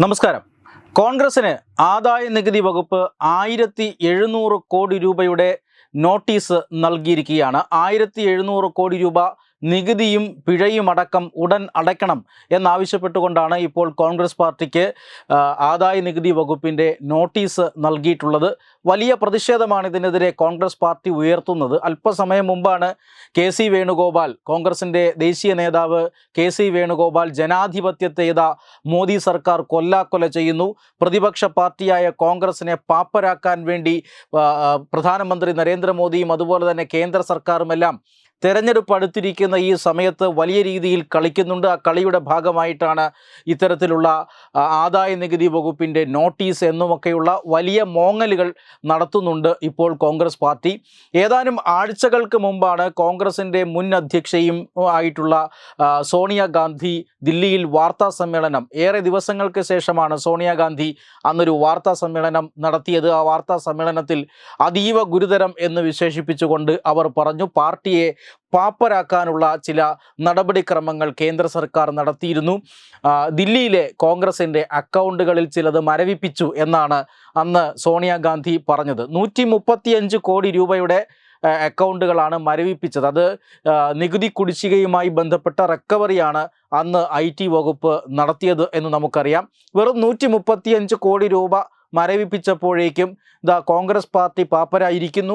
നമസ്കാരം. കോൺഗ്രസിന് ആദായ നികുതി വകുപ്പ് ആയിരത്തി എഴുന്നൂറ് കോടി രൂപയുടെ നോട്ടീസ് നൽകിയിരിക്കുകയാണ്. ആയിരത്തി എഴുന്നൂറ് കോടി രൂപ നികുതിയും പിഴയും അടക്കം ഉടൻ അടയ്ക്കണം എന്നാവശ്യപ്പെട്ടുകൊണ്ടാണ് ഇപ്പോൾ കോൺഗ്രസ് പാർട്ടിക്ക് ആദായ നികുതി വകുപ്പിന്റെ നോട്ടീസ് നൽകിയിട്ടുള്ളത്. വലിയ പ്രതിഷേധമാണ് ഇതിനെതിരെ കോൺഗ്രസ് പാർട്ടി ഉയർത്തുന്നത്. അല്പസമയം മുമ്പാണ് കെ സി വേണുഗോപാൽ കോൺഗ്രസിന്റെ ദേശീയ നേതാവ് കെ സി വേണുഗോപാൽ ജനാധിപത്യത്തെ ഇതാ മോദി സർക്കാർ കൊല്ലാക്കൊല ചെയ്യുന്നു. പ്രതിപക്ഷ പാർട്ടിയായ കോൺഗ്രസിനെ പാപ്പരാക്കാൻ വേണ്ടി പ്രധാനമന്ത്രി നരേന്ദ്രമോദിയും അതുപോലെ തന്നെ കേന്ദ്ര സർക്കാരുമെല്ലാം തെരഞ്ഞെടുപ്പ് അടുത്തിരിക്കുന്ന ഈ സമയത്ത് വലിയ രീതിയിൽ കളിക്കുന്നുണ്ട്. ആ കളിയുടെ ഭാഗമായിട്ടാണ് ഇത്തരത്തിലുള്ള ആദായ നികുതി വകുപ്പിന്റെ നോട്ടീസ് എന്നുമൊക്കെയുള്ള വലിയ മോങ്ങലുകൾ നടത്തുന്നുണ്ട് ഇപ്പോൾ കോൺഗ്രസ് പാർട്ടി. ഏതാനും ആഴ്ചകൾക്ക് മുമ്പാണ് കോൺഗ്രസിന്റെ മുൻ അധ്യക്ഷയും ആയിട്ടുള്ള സോണിയാഗാന്ധി ദില്ലിയിൽ വാർത്താ സമ്മേളനം. ഏറെ ദിവസങ്ങൾക്ക് ശേഷമാണ് സോണിയാഗാന്ധി അന്നൊരു വാർത്താ സമ്മേളനം നടത്തിയത്. ആ വാർത്താ സമ്മേളനത്തിൽ അതീവ ഗുരുതരം എന്ന് വിശേഷിപ്പിച്ചുകൊണ്ട് അവർ പറഞ്ഞു. പാർട്ടിയെ പാപ്പരാക്കാനുള്ള ചില നടപടിക്രമങ്ങൾ കേന്ദ്ര സർക്കാർ നടത്തിയിരുന്നു. ദില്ലിയിലെ കോൺഗ്രസിന്റെ അക്കൗണ്ടുകളിൽ ചിലത് മരവിപ്പിച്ചു എന്നാണ് അന്ന് സോണിയാഗാന്ധി പറഞ്ഞത്. നൂറ്റി കോടി രൂപയുടെ അക്കൗണ്ടുകളാണ് മരവിപ്പിച്ചത്. അത് നികുതി കുടിശ്ശികയുമായി ബന്ധപ്പെട്ട റിക്കവറിയാണ് അന്ന് ഐ ടി വകുപ്പ് നടത്തിയത് എന്ന് നമുക്കറിയാം. വെറും നൂറ്റി കോടി രൂപ മരവിപ്പിച്ചപ്പോഴേക്കും ദ കോൺഗ്രസ് പാർട്ടി പാപ്പരായിരിക്കുന്നു.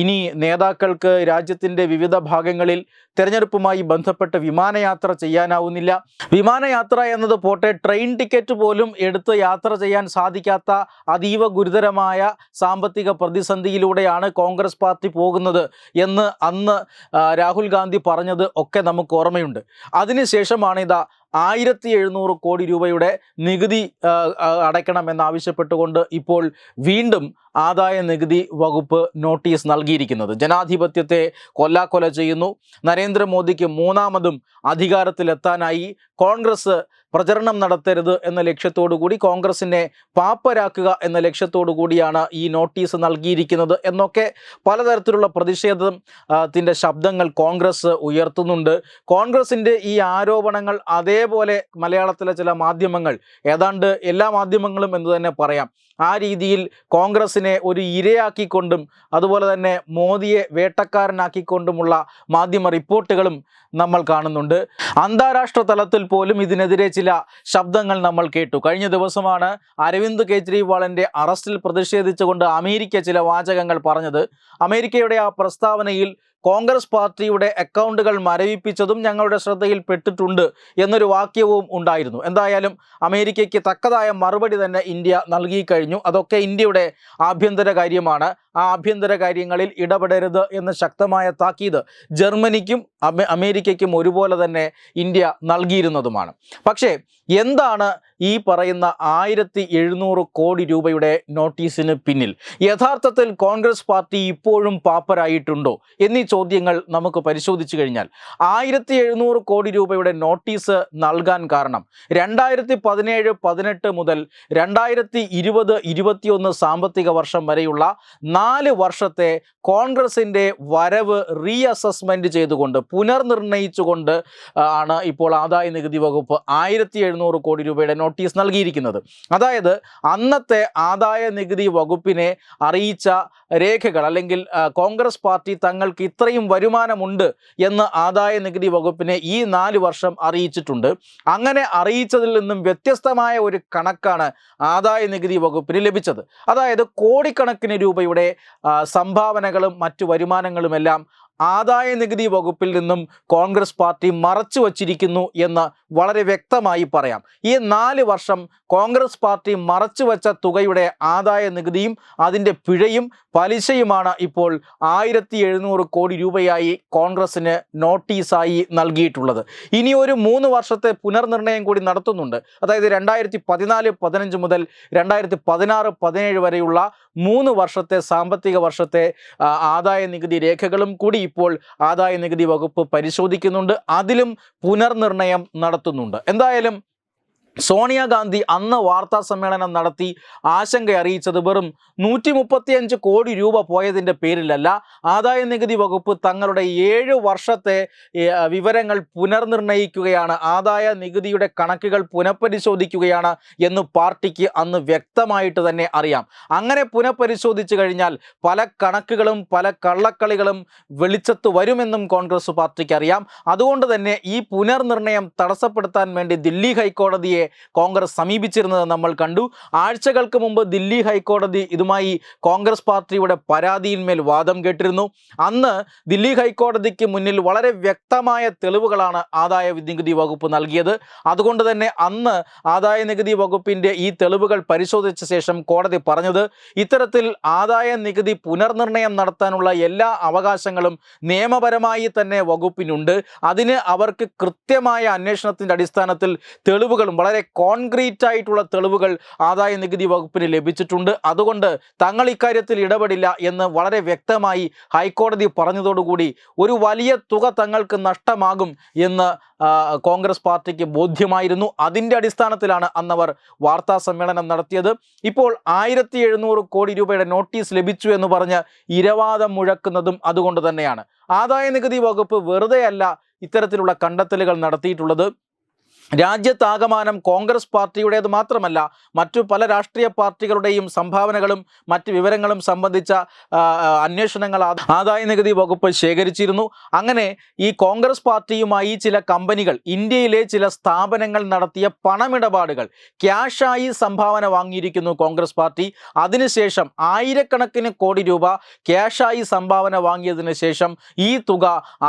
ഇനി നേതാക്കൾക്ക് രാജ്യത്തിന്റെ വിവിധ ഭാഗങ്ങളിൽ തെരഞ്ഞെടുപ്പുമായി ബന്ധപ്പെട്ട് വിമാനയാത്ര ചെയ്യാനാവുന്നില്ല. വിമാനയാത്ര എന്നത് പോട്ടെ ട്രെയിൻ ടിക്കറ്റ് പോലും എടുത്ത് യാത്ര ചെയ്യാൻ സാധിക്കാത്ത അതീവ ഗുരുതരമായ സാമ്പത്തിക പ്രതിസന്ധിയിലൂടെയാണ് കോൺഗ്രസ് പാർട്ടി പോകുന്നത് എന്ന് അന്ന് രാഹുൽ ഗാന്ധി പറഞ്ഞത് ഒക്കെ നമുക്ക് ഓർമ്മയുണ്ട്. അതിനുശേഷമാണ് ഇതാ ആയിരത്തി എഴുന്നൂറ് കോടി രൂപയുടെ നികുതി അടയ്ക്കണമെന്നാവശ്യപ്പെട്ടുകൊണ്ട് ഇപ്പോൾ വീണ്ടും ആദായ നികുതി വകുപ്പ് നോട്ടീസ് നൽകിയിരിക്കുന്നത്. ജനാധിപത്യത്തെ കൊല്ലാക്കൊല ചെയ്യുന്നു. നരേന്ദ്രമോദിക്ക് മൂന്നാമതും അധികാരത്തിലെത്താനായി കോൺഗ്രസ് പ്രചരണം നടത്തരുത് എന്ന ലക്ഷ്യത്തോടു കൂടി കോൺഗ്രസിനെ പാപ്പരാക്കുക എന്ന ലക്ഷ്യത്തോടു കൂടിയാണ് ഈ നോട്ടീസ് നൽകിയിരിക്കുന്നത് എന്നൊക്കെ പലതരത്തിലുള്ള പ്രതിഷേധം ശബ്ദങ്ങൾ കോൺഗ്രസ് ഉയർത്തുന്നുണ്ട്. കോൺഗ്രസിന്റെ ഈ ആരോപണങ്ങൾ അതേപോലെ മലയാളത്തിലെ ചില മാധ്യമങ്ങൾ ഏതാണ്ട് എല്ലാ മാധ്യമങ്ങളും എന്ന് തന്നെ പറയാം. ആ രീതിയിൽ കോൺഗ്രസിനെ ഒരു ഇരയാക്കിക്കൊണ്ടും അതുപോലെ തന്നെ മോദിയെ വേട്ടക്കാരനാക്കിക്കൊണ്ടുമുള്ള മാധ്യമ റിപ്പോർട്ടുകളും നമ്മൾ കാണുന്നുണ്ട്. അന്താരാഷ്ട്ര തലത്തിൽ പോലും ഇതിനെതിരെ ചില ശബ്ദങ്ങൾ നമ്മൾ കേട്ടു. കഴിഞ്ഞ ദിവസമാണ് അരവിന്ദ് കെജ്രിവാളിന്റെ അറസ്റ്റിൽ പ്രതിഷേധിച്ചുകൊണ്ട് അമേരിക്ക ചില വാചകങ്ങൾ പറഞ്ഞത്. അമേരിക്കയുടെ ആ പ്രസ്താവനയിൽ കോൺഗ്രസ് പാർട്ടിയുടെ അക്കൗണ്ടുകൾ മരവിപ്പിച്ചതും ഞങ്ങളുടെ ശ്രദ്ധയിൽ പെട്ടിട്ടുണ്ട് എന്നൊരു വാക്യവും ഉണ്ടായിരുന്നു. എന്തായാലും അമേരിക്കയ്ക്ക് തക്കതായ മറുപടി തന്നെ ഇന്ത്യ നൽകി കഴിഞ്ഞു. അതൊക്കെ ഇന്ത്യയുടെ ആഭ്യന്തര കാര്യമാണ്. ആ ആഭ്യന്തര കാര്യങ്ങളിൽ ഇടപെടരുത് എന്ന് ശക്തമായ താക്കീത് ജർമ്മനിക്കും അമേരിക്കയ്ക്കും ഒരുപോലെ തന്നെ ഇന്ത്യ നൽകിയിരുന്നതുമാണ്. പക്ഷേ എന്താണ് ഈ പറയുന്ന ആയിരത്തി എഴുന്നൂറ് കോടി രൂപയുടെ നോട്ടീസിന് പിന്നിൽ? യഥാർത്ഥത്തിൽ കോൺഗ്രസ് പാർട്ടി ഇപ്പോഴും പാപ്പരായിട്ടുണ്ടോ? എന്നീ ചോദ്യങ്ങൾ നമുക്ക് പരിശോധിച്ചു കഴിഞ്ഞാൽ ആയിരത്തി എഴുന്നൂറ് കോടി രൂപയുടെ നോട്ടീസ് നൽകാൻ കാരണം രണ്ടായിരത്തി പതിനേഴ് പതിനെട്ട് മുതൽ രണ്ടായിരത്തി ഇരുപത് ഇരുപത്തിയൊന്ന് സാമ്പത്തിക വർഷം വരെയുള്ള നാല് വർഷത്തെ കോൺഗ്രസിന്റെ വരവ് റീ അസസ്മെന്റ് ചെയ്തുകൊണ്ട് പുനർനിർണയിച്ചുകൊണ്ട് ആണ് ഇപ്പോൾ ആദായ നികുതി വകുപ്പ് ആയിരത്തി എഴുന്നൂറ് കോടി രൂപയുടെ നോട്ടീസ് നൽകിയിരിക്കുന്നത്. അതായത് അന്നത്തെ ആദായ നികുതി വകുപ്പിനെ അറിയിച്ച രേഖകൾ അല്ലെങ്കിൽ കോൺഗ്രസ് പാർട്ടി തങ്ങൾക്ക് ഇത്രയും വരുമാനമുണ്ട് എന്ന് ആദായ നികുതി വകുപ്പിനെ ഈ നാല് വർഷം അറിയിച്ചിട്ടുണ്ട്. അങ്ങനെ അറിയിച്ചതിൽ നിന്നും വ്യത്യസ്തമായ ഒരു കണക്കാണ് ആദായ നികുതി വകുപ്പിന് ലഭിച്ചത്. അതായത് കോടിക്കണക്കിന് രൂപയുടെ സംഭാവനകളും മറ്റു വരുമാനങ്ങളുമെല്ലാം ആദായ നികുതി വകുപ്പിൽ നിന്നും കോൺഗ്രസ് പാർട്ടി മറച്ചു വച്ചിരിക്കുന്നു എന്ന് വളരെ വ്യക്തമായി പറയാം. ഈ നാല് വർഷം കോൺഗ്രസ് പാർട്ടി മറച്ചു വച്ച തുകയുടെ ആദായ നികുതിയും അതിന്റെ പിഴയും പലിശയുമാണ് ഇപ്പോൾ ആയിരത്തി എഴുന്നൂറ് കോടി രൂപയായി കോൺഗ്രസിന് നോട്ടീസായി നൽകിയിട്ടുള്ളത്. ഇനി ഒരു മൂന്ന് വർഷത്തെ പുനർനിർണയം കൂടി നടത്തുന്നുണ്ട്. അതായത് രണ്ടായിരത്തി പതിനാല് പതിനഞ്ച് മുതൽ രണ്ടായിരത്തി പതിനാറ് പതിനേഴ് വരെയുള്ള മൂന്ന് വർഷത്തെ സാമ്പത്തിക വർഷത്തെ ആദായ നികുതി രേഖകളും കൂടി ഇപ്പോൾ ആദായ നികുതി വകുപ്പ് പരിശോധിക്കുന്നുണ്ട്. അതിലും പുനർനിർണയം നടത്തുന്നുണ്ട്. എന്തായാലും സോണിയാഗാന്ധി അന്ന് വാർത്താ സമ്മേളനം നടത്തി ആശങ്ക അറിയിച്ചത് വെറും നൂറ്റി മുപ്പത്തിയഞ്ച് കോടി രൂപ പോയതിന്റെ പേരിലല്ല. ആദായ നികുതി വകുപ്പ് തങ്ങളുടെ ഏഴ് വർഷത്തെ വിവരങ്ങൾ പുനർനിർണയിക്കുകയാണ് ആദായ നികുതിയുടെ കണക്കുകൾ പുനഃപരിശോധിക്കുകയാണ് എന്ന് പാർട്ടിക്ക് അന്ന് വ്യക്തമായിട്ട് തന്നെ അറിയാം. അങ്ങനെ പുനഃപരിശോധിച്ചു കഴിഞ്ഞാൽ പല കണക്കുകളും പല കള്ളക്കളികളും വെളിച്ചത്ത് വരുമെന്നും കോൺഗ്രസ് പാർട്ടിക്ക് അറിയാം. അതുകൊണ്ട് തന്നെ ഈ പുനർനിർണയം തടസ്സപ്പെടുത്താൻ വേണ്ടി ദില്ലി ഹൈക്കോടതിയെ കോൺഗ്രസ് സമീപിച്ചിരുന്നത് നമ്മൾ കണ്ടു. ആഴ്ചകൾക്ക് മുമ്പ് ദില്ലി ഹൈക്കോടതി ഇതുമായി കോൺഗ്രസ് പാർട്ടിയുടെ പരാതിയിന്മേൽ വാദം കേട്ടിരുന്നു. അന്ന് ദില്ലി ഹൈക്കോടതിക്ക് മുന്നിൽ വളരെ വ്യക്തമായ തെളിവുകളാണ് ആദായ നികുതി വകുപ്പ് നൽകിയത്. അതുകൊണ്ട് തന്നെ അന്ന് ആദായ നികുതി വകുപ്പിന്റെ ഈ തെളിവുകൾ പരിശോധിച്ച ശേഷം കോടതി പറഞ്ഞത് ഇത്തരത്തിൽ ആദായ നികുതി പുനർനിർണയം നടത്താനുള്ള എല്ലാ അവകാശങ്ങളും നിയമപരമായി തന്നെ വകുപ്പിനുണ്ട്. അതിന് അവർക്ക് കൃത്യമായ അന്വേഷണത്തിന്റെ അടിസ്ഥാനത്തിൽ തെളിവുകളും വളരെ കോൺക്രീറ്റ് ആയിട്ടുള്ള തെളിവുകൾ ആദായ നികുതി വകുപ്പിന് ലഭിച്ചിട്ടുണ്ട്. അതുകൊണ്ട് തങ്ങൾ ഇക്കാര്യത്തിൽ ഇടപെടില്ല എന്ന് വളരെ വ്യക്തമായി ഹൈക്കോടതി പറഞ്ഞതോടുകൂടി ഒരു വലിയ തുക തങ്ങൾക്ക് നഷ്ടമാകും എന്ന് കോൺഗ്രസ് പാർട്ടിക്ക് ബോധ്യമായിരുന്നു. അതിന്റെ അടിസ്ഥാനത്തിലാണ് അന്നവർ വാർത്താ സമ്മേളനം നടത്തിയത്. ഇപ്പോൾ ആയിരത്തി എഴുന്നൂറ് കോടി രൂപയുടെ നോട്ടീസ് ലഭിച്ചു എന്ന് പറഞ്ഞ് ഇരവാദം മുഴക്കുന്നതും അതുകൊണ്ട് തന്നെയാണ്. ആദായ നികുതി വകുപ്പ് വെറുതെയല്ല ഇത്തരത്തിലുള്ള കണ്ടെത്തലുകൾ നടത്തിയിട്ടുള്ളത്. രാജ്യത്താകമാനം കോൺഗ്രസ് പാർട്ടിയുടേത് മാത്രമല്ല മറ്റു പല രാഷ്ട്രീയ പാർട്ടികളുടെയും സംഭാവനകളും മറ്റ് വിവരങ്ങളും സംബന്ധിച്ച അന്വേഷണങ്ങൾ ആദായ നികുതി വകുപ്പ് ശേഖരിച്ചിരുന്നു. അങ്ങനെ ഈ കോൺഗ്രസ് പാർട്ടിയുമായി ചില കമ്പനികൾ ഇന്ത്യയിലെ ചില സ്ഥാപനങ്ങൾ നടത്തിയ പണമിടപാടുകൾ ക്യാഷായി സംഭാവന വാങ്ങിയിരിക്കുന്നു കോൺഗ്രസ് പാർട്ടി. അതിനുശേഷം ആയിരക്കണക്കിന് കോടി രൂപ ക്യാഷായി സംഭാവന വാങ്ങിയതിനു ശേഷം ഈ തുക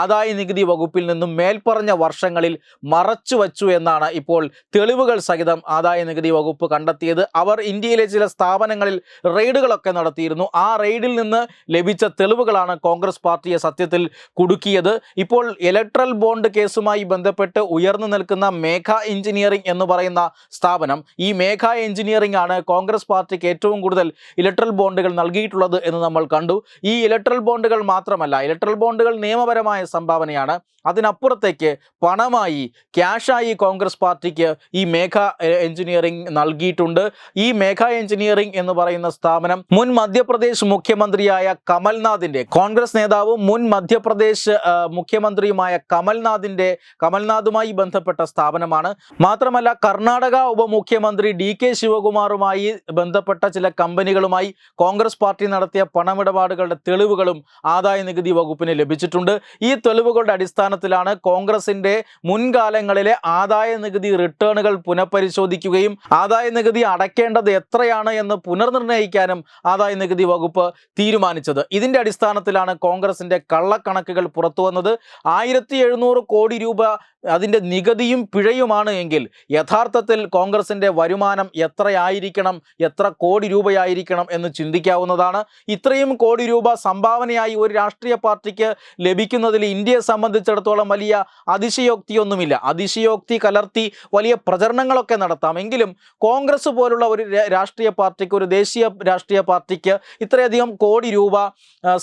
ആദായ നികുതി വകുപ്പിൽ നിന്നും മേൽപ്പറഞ്ഞ വർഷങ്ങളിൽ മറച്ചു വച്ചു എന്നാണ് ഇപ്പോൾ തെളിവുകൾ സഹിതം ആദായ നികുതി വകുപ്പ് കണ്ടെത്തിയത്. അവർ ഇന്ത്യയിലെ ചില സ്ഥാപനങ്ങളിൽ റെയ്ഡുകളൊക്കെ നടത്തിയിരുന്നു. ആ റെയ്ഡിൽ നിന്ന് ലഭിച്ച തെളിവുകളാണ് കോൺഗ്രസ് പാർട്ടിയെ സത്യത്തിൽ കുടുക്കിയത്. ഇപ്പോൾ ഇലക്ട്രൽ ബോണ്ട് കേസുമായി ബന്ധപ്പെട്ട് ഉയർന്നു നിൽക്കുന്ന മേഘ എഞ്ചിനീയറിംഗ് എന്ന് പറയുന്ന സ്ഥാപനം ഈ മേഘ എഞ്ചിനീയറിംഗ് ആണ് കോൺഗ്രസ് പാർട്ടിക്ക് ഏറ്റവും കൂടുതൽ ഇലക്ട്രൽ ബോണ്ടുകൾ നൽകിയിട്ടുള്ളത് എന്ന് നമ്മൾ കണ്ടു. ഈ ഇലക്ട്രൽ ബോണ്ടുകൾ മാത്രമല്ല ഇലക്ട്രൽ ബോണ്ടുകൾ നിയമപരമായ സംഭാവനയാണ്. അതിനപ്പുറത്തേക്ക് പണമായി ക്യാഷായി കോൺഗ്രസ് പാർട്ടിക്ക് ഈ മേഘ എഞ്ചിനീയറിംഗ് നൽകിയിട്ടുണ്ട്. ഈ മേഘ എഞ്ചിനീയറിംഗ് എന്ന് പറയുന്ന സ്ഥാപനം മുൻ മധ്യപ്രദേശ് മുഖ്യമന്ത്രിയായ കമൽനാഥിന്റെ കോൺഗ്രസ് നേതാവും മുൻ മധ്യപ്രദേശ് മുഖ്യമന്ത്രിയുമായ കമൽനാഥിന്റെ കമൽനാഥുമായി ബന്ധപ്പെട്ട സ്ഥാപനമാണ്. മാത്രമല്ല കർണാടക ഉപമുഖ്യമന്ത്രി ഡി കെ ശിവകുമാറുമായി ബന്ധപ്പെട്ട ചില കമ്പനികളുമായി കോൺഗ്രസ് പാർട്ടി നടത്തിയ പണമിടപാടുകളുടെ തെളിവുകളും ആദായ നികുതി വകുപ്പിന് ലഭിച്ചിട്ടുണ്ട്. ഈ തെളിവുകളുടെ അടിസ്ഥാനത്തിലാണ് കോൺഗ്രസിന്റെ മുൻകാലങ്ങളിലെ ആദായ നികുതി റിട്ടേണുകൾ പുനഃപരിശോധിക്കുകയും ആദായ നികുതി അടയ്ക്കേണ്ടത് എത്രയാണ് എന്ന് പുനർനിർണയിക്കാനും ആദായ നികുതി വകുപ്പ് തീരുമാനിച്ചത്. ഇതിന്റെ അടിസ്ഥാനത്തിലാണ് കോൺഗ്രസിന്റെ കള്ളക്കണക്കുകൾ പുറത്തു വന്നത്. ആയിരത്തി എഴുന്നൂറ് കോടി രൂപ അതിന്റെ നികുതിയും പിഴയുമാണ് എങ്കിൽ യഥാർത്ഥത്തിൽ കോൺഗ്രസിന്റെ വരുമാനം എത്രയായിരിക്കണം എത്ര കോടി രൂപയായിരിക്കണം എന്ന് ചിന്തിക്കാവുന്നതാണ്. ഇത്രയും കോടി രൂപ സംഭാവനയായി ഒരു രാഷ്ട്രീയ പാർട്ടിക്ക് ലഭിക്കുന്നതിൽ ഇന്ത്യയെ സംബന്ധിച്ചിടത്തോളം വലിയ അതിശയോക്തിയൊന്നുമില്ല. അതിശയോക്തി കലർത്തി വലിയ പ്രചരണങ്ങളൊക്കെ നടത്താം. എങ്കിലും കോൺഗ്രസ് പോലുള്ള ഒരു രാഷ്ട്രീയ പാർട്ടിക്ക് ഒരു ദേശീയ രാഷ്ട്രീയ പാർട്ടിക്ക് ഇത്രയധികം കോടി രൂപ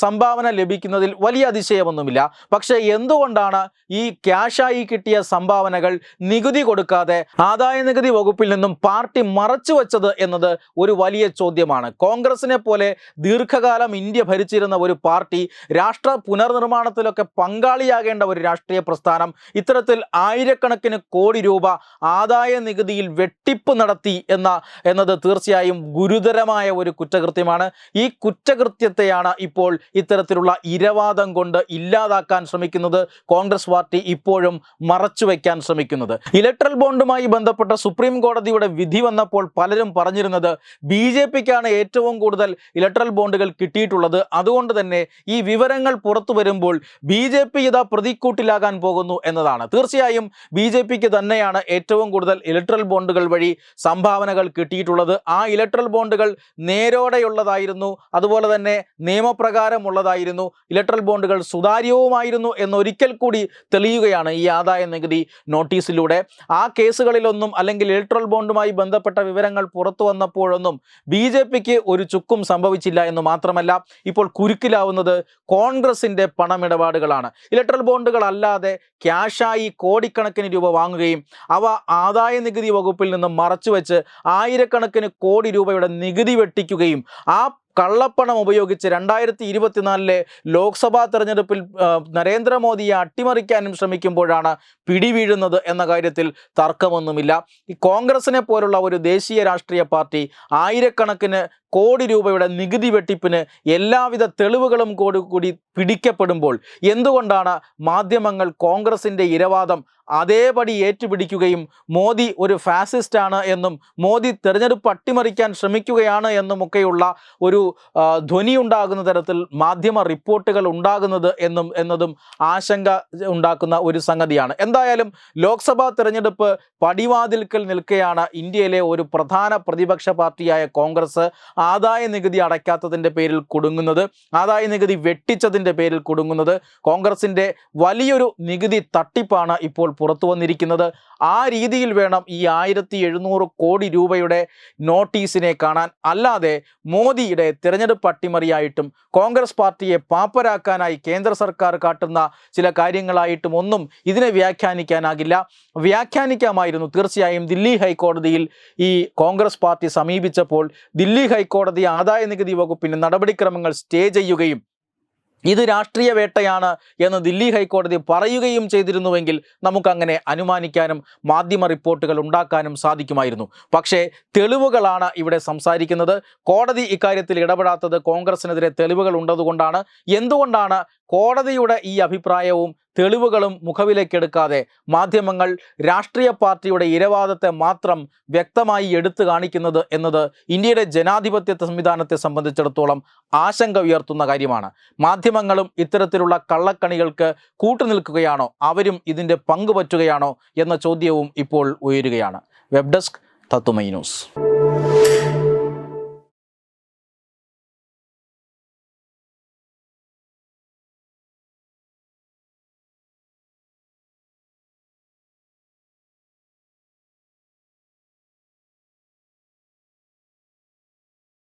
സംഭാവന ലഭിക്കുന്നതിൽ വലിയ അതിശയമൊന്നുമില്ല. പക്ഷേ എന്തുകൊണ്ടാണ് ഈ ക്യാഷായി കിട്ടിയ സംഭാവനകൾ നികുതി കൊടുക്കാതെ ആദായ നികുതി വകുപ്പിൽ നിന്നും പാർട്ടി മറച്ചു വച്ചത് എന്നത് ഒരു വലിയ ചോദ്യമാണ്. കോൺഗ്രസിനെ പോലെ ദീർഘകാലം ഇന്ത്യ ഭരിച്ചിരുന്ന ഒരു പാർട്ടി രാഷ്ട്ര പുനർനിർമ്മാണത്തിലൊക്കെ പങ്കാളിയാകേണ്ട ഒരു രാഷ്ട്രീയ പ്രസ്ഥാനം ഇത്തരത്തിൽ ആയിരക്കണക്കിന് കോടി രൂപ ആദായ നികുതിയിൽ വെട്ടിപ്പ് നടത്തി എന്ന എന്നത് തീർച്ചയായും ഗുരുതരമായ ഒരു കുറ്റകൃത്യമാണ്. ഈ കുറ്റകൃത്യത്തെയാണ് ഇപ്പോൾ ഇത്തരത്തിലുള്ള ഇരവാദം കൊണ്ട് ഇല്ലാതാക്കാൻ ശ്രമിക്കുന്നത് കോൺഗ്രസ് പാർട്ടി ഇപ്പോഴും മറച്ചു വയ്ക്കാൻ ശ്രമിക്കുന്നത്. ഇലക്ട്രൽ ബോണ്ടുമായി ബന്ധപ്പെട്ട സുപ്രീം കോടതിയുടെ വിധി വന്നപ്പോൾ പലരും പറഞ്ഞിരുന്നത് ബി ജെ പിക്കാണ് ഏറ്റവും കൂടുതൽ ഇലക്ട്രൽ ബോണ്ടുകൾ കിട്ടിയിട്ടുള്ളത്. അതുകൊണ്ട് തന്നെ ഈ വിവരങ്ങൾ പുറത്തു വരുമ്പോൾ ബി ജെ പി ഇതാ പ്രതിക്കൂട്ടിലാകാൻ പോകുന്നു എന്നതാണ്. തീർച്ചയായും ബി ജെ പിക്ക് തന്നെയാണ് ഏറ്റവും കൂടുതൽ ഇലക്ട്രൽ ബോണ്ടുകൾ വഴി സംഭാവനകൾ കിട്ടിയിട്ടുള്ളത്. ആ ഇലക്ട്രൽ ബോണ്ടുകൾ നേരോടെയുള്ളതായിരുന്നു. അതുപോലെ തന്നെ നിയമപ്രകാരമുള്ളതായിരുന്നു. ഇലക്ട്രൽ ബോണ്ടുകൾ സുതാര്യവുമായിരുന്നു എന്നൊരിക്കൽ കൂടി തെളിയുകയാണ് ഈ ആദായ നികുതി നോട്ടീസിലൂടെ. ആ കേസുകളിലൊന്നും അല്ലെങ്കിൽ ഇലക്ട്രൽ ബോണ്ടുമായി ബന്ധപ്പെട്ട വിവരങ്ങൾ പുറത്തു വന്നപ്പോഴൊന്നും ബി ജെ പിക്ക് ഒരു ചുക്കും സംഭവിച്ചില്ല എന്ന് മാത്രമല്ല ഇപ്പോൾ കുരുക്കിലാവുന്നത് കോൺഗ്രസിന്റെ പണമിടപാടുകളാണ്. ഇലക്ട്രൽ ബോണ്ടുകൾ അല്ലാതെ ക്യാഷായി കോടിക്കണക്കിന് രൂപ വാങ്ങുകയും അവ ആദായ നികുതി വകുപ്പിൽ നിന്ന് മറച്ചുവെച്ച് ആയിരക്കണക്കിന് കോടി രൂപയുടെ നികുതി വെട്ടിക്കുകയും ആ കള്ളപ്പണം ഉപയോഗിച്ച് രണ്ടായിരത്തി ഇരുപത്തിനാലിലെ ലോക്സഭാ തെരഞ്ഞെടുപ്പിൽ നരേന്ദ്രമോദിയെ അട്ടിമറിക്കാനും ശ്രമിക്കുമ്പോഴാണ് പിടിവീഴുന്നത് എന്ന കാര്യത്തിൽ തർക്കമൊന്നുമില്ല. ഈ കോൺഗ്രസിനെ പോലുള്ള ഒരു ദേശീയ രാഷ്ട്രീയ പാർട്ടി ആയിരക്കണക്കിന് കോടി രൂപയുടെ നികുതി വെട്ടിപ്പിന് എല്ലാവിധ തെളിവുകളും കൂടി കൂടി പിടിക്കപ്പെടുമ്പോൾ എന്തുകൊണ്ടാണ് മാധ്യമങ്ങൾ കോൺഗ്രസിന്റെ ഇരവാദം അതേപടി ഏറ്റുപിടിക്കുകയും മോദി ഒരു ഫാസിസ്റ്റാണ് എന്നും മോദി തെരഞ്ഞെടുപ്പ് അട്ടിമറിക്കാൻ ശ്രമിക്കുകയാണ് എന്നുമൊക്കെയുള്ള ഒരു ആ, ധ്വനി ഉണ്ടാകുന്ന തരത്തിൽ മാധ്യമ റിപ്പോർട്ടുകൾ ഉണ്ടാകുന്നത് എന്നും എന്നതും ആശങ്ക ഉണ്ടാക്കുന്ന ഒരു സംഗതിയാണ്. എന്തായാലും ലോക്സഭാ തെരഞ്ഞെടുപ്പ് പടിവാതിൽക്കൽ നിൽക്കുകയാണ് ഇന്ത്യയിലെ ഒരു പ്രധാന പ്രതിപക്ഷ പാർട്ടിയായ കോൺഗ്രസ് ആദായ നികുതി അടയ്ക്കാത്തതിന്റെ പേരിൽ കുടുങ്ങുന്നത് ആദായ നികുതി വെട്ടിച്ചതിന്റെ പേരിൽ കുടുങ്ങുന്നത് കോൺഗ്രസിന്റെ വലിയൊരു നികുതി തട്ടിപ്പാണ് ഇപ്പോൾ പുറത്തു വന്നിരിക്കുന്നത്. ആ രീതിയിൽ വേണം ഈ ആയിരത്തി കോടി രൂപയുടെ നോട്ടീസിനെ കാണാൻ. അല്ലാതെ മോദിയുടെ തിരഞ്ഞെടുപ്പ് അട്ടിമറിയായിട്ടും കോൺഗ്രസ് പാർട്ടിയെ പാപ്പരാക്കാനായി കേന്ദ്ര സർക്കാർ കാട്ടുന്ന ചില കാര്യങ്ങളായിട്ടും ഒന്നും ഇതിനെ വ്യാഖ്യാനിക്കാനാകില്ല. വ്യാഖ്യാനിക്കാമായിരുന്നു തീർച്ചയായും ദില്ലി ഹൈക്കോടതിയിൽ ഈ കോൺഗ്രസ് പാർട്ടി സമീപിച്ചപ്പോൾ. ദില്ലി ഹൈക്കോടതി ആദായ നികുതി വകുപ്പിന് നടപടിക്രമങ്ങൾ സ്റ്റേ ചെയ്യുകയും ഇത് രാഷ്ട്രീയ വേട്ടയാണ് എന്ന് ദില്ലി ഹൈക്കോടതി പറയുകയും ചെയ്തിരുന്നുവെങ്കിൽ നമുക്കങ്ങനെ അനുമാനിക്കാനും മാധ്യമ റിപ്പോർട്ടുകൾ ഉണ്ടാക്കാനും സാധിക്കുമായിരുന്നു. പക്ഷേ തെളിവുകളാണ് ഇവിടെ സംസാരിക്കുന്നത്. കോടതി ഇക്കാര്യത്തിൽ ഇടപെടാത്തത് കോൺഗ്രസിനെതിരെ തെളിവുകൾ ഉണ്ടതുകൊണ്ടാണ് എന്തുകൊണ്ടാണ് കോടതിയുടെ ഈ അഭിപ്രായവും തെളിവുകളും മുഖവിലേക്കെടുക്കാതെ മാധ്യമങ്ങൾ രാഷ്ട്രീയ പാർട്ടിയുടെ ഇരവാദത്തെ മാത്രം വ്യക്തമായി എടുത്തു കാണിക്കുന്നത് എന്നത് ഇന്ത്യയുടെ ജനാധിപത്യ സംവിധാനത്തെ സംബന്ധിച്ചിടത്തോളം ആശങ്ക ഉയർത്തുന്ന കാര്യമാണ്. മാധ്യമങ്ങളും ഇത്തരത്തിലുള്ള കള്ളക്കണികൾക്ക് കൂട്ടുനിൽക്കുകയാണോ? അവരും ഇതിന്റെ പങ്കുപറ്റുകയാണോ? എന്ന ചോദ്യവും ഇപ്പോൾ ഉയരുകയാണ്. വെബ് ഡെസ്ക് തത്തുമൈ ന്യൂസ്.